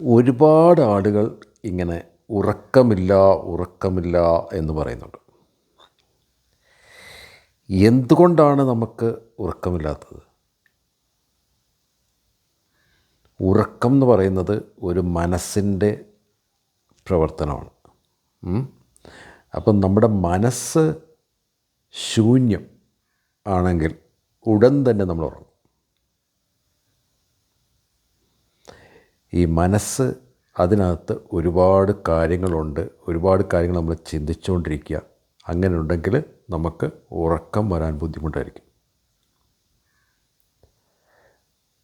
ഒരുപാട് ആളുകൾ ഇങ്ങനെ ഉറക്കമില്ല ഉറക്കമില്ല എന്ന് പറയുന്നുണ്ട്. എന്തുകൊണ്ടാണ് നമുക്ക് ഉറക്കമില്ലാത്തത്? ഉറക്കം എന്ന് പറയുന്നത് ഒരു മനസ്സിന്റെ പ്രവർത്തനമാണ്. അപ്പം നമ്മുടെ മനസ്സ് ശൂന്യം ആണെങ്കിൽ ഉടൻ തന്നെ നമ്മൾ ഉറങ്ങും. ഈ മനസ്സ് അതിനകത്ത് ഒരുപാട് കാര്യങ്ങളുണ്ട്. ഒരുപാട് കാര്യങ്ങൾ നമ്മൾ ചിന്തിച്ചുകൊണ്ടിരിക്കുക. അങ്ങനെ ഉണ്ടെങ്കിൽ നമുക്ക് ഉറക്കം വരാൻ ബുദ്ധിമുട്ടായിരിക്കും.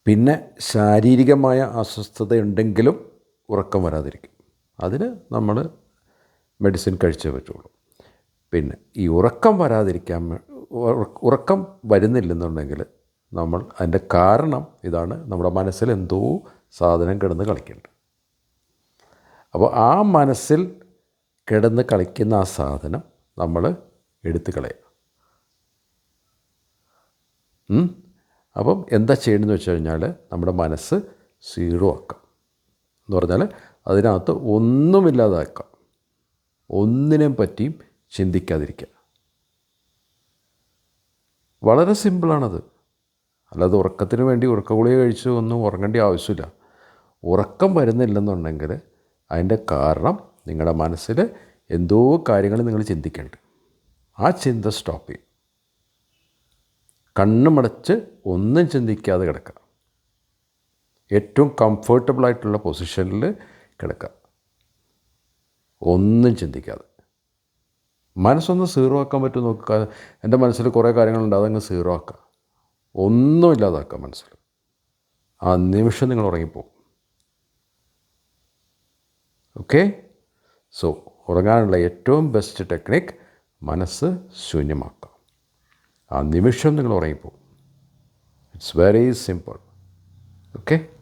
പിന്നെ ശാരീരികമായ അസ്വസ്ഥതയുണ്ടെങ്കിലും ഉറക്കം വരാതിരിക്കും. അതിന് നമ്മൾ മെഡിസിൻ കഴിച്ചേ പറ്റുള്ളൂ. പിന്നെ ഈ ഉറക്കം വരാതിരിക്കാൻ ഉറക്കം വരുന്നില്ലെന്നുണ്ടെങ്കിൽ നമ്മൾ അതിന്റെ കാരണം ഇതാണ്. നമ്മുടെ മനസ്സിൽ എന്തോ സാധനം കിടന്ന് കളിക്കുന്നുണ്ട്. അപ്പോൾ ആ മനസ്സിൽ കിടന്ന് കളിക്കുന്ന ആ സാധനം നമ്മൾ എടുത്തു കളയുക? അപ്പം എന്താ ചെയ്യണമെന്ന് വെച്ച് കഴിഞ്ഞാൽ നമ്മുടെ മനസ്സ് സീറോ ആക്കാം. എന്ന് പറഞ്ഞാൽ അതിനകത്ത് ഒന്നുമില്ലാതാക്കാം. ഒന്നിനെയും പറ്റിയും ചിന്തിക്കാതിരിക്കുക. വളരെ സിമ്പിളാണത്. അല്ലാതെ ഉറക്കത്തിന് വേണ്ടി ഉറക്ക ഗുളിക കഴിച്ച് ഒന്നും ഉറങ്ങേണ്ട ആവശ്യമില്ല. ഉറക്കം വരുന്നില്ലെന്നുണ്ടെങ്കിൽ അതിന്റെ കാരണം നിങ്ങളുടെ മനസ്സിൽ എന്തോ കാര്യങ്ങൾ നിങ്ങൾ ചിന്തിക്കേണ്ട. ആ ചിന്ത സ്റ്റോപ്പ് ചെയ്യും. കണ്ണുമടച്ച് ഒന്നും ചിന്തിക്കാതെ കിടക്കുക. ഏറ്റവും കംഫർട്ടബിളായിട്ടുള്ള പൊസിഷനിൽ കിടക്കുക. ഒന്നും ചിന്തിക്കാതെ. മനസ്സൊന്ന് സീറോ ആക്കാൻ പറ്റും നോക്കുക. എന്റെ മനസ്സിൽ കുറേ കാര്യങ്ങളുണ്ട് അതങ്ങ് സീറോ ആക്കുക. ഒന്നും ഇല്ലാതാക്കുക മനസ്സിൽ ആ നിമിഷം നിങ്ങൾ ഉറങ്ങിപ്പോകും. ഓക്കെ സോ ഉറങ്ങാനുള്ള ഏറ്റവും ബെസ്റ്റ് ടെക്നിക് മനസ്സ് ശൂന്യമാക്കുക ആ നിമിഷം നിങ്ങൾ ഉറങ്ങിപ്പോകും. It's very simple okay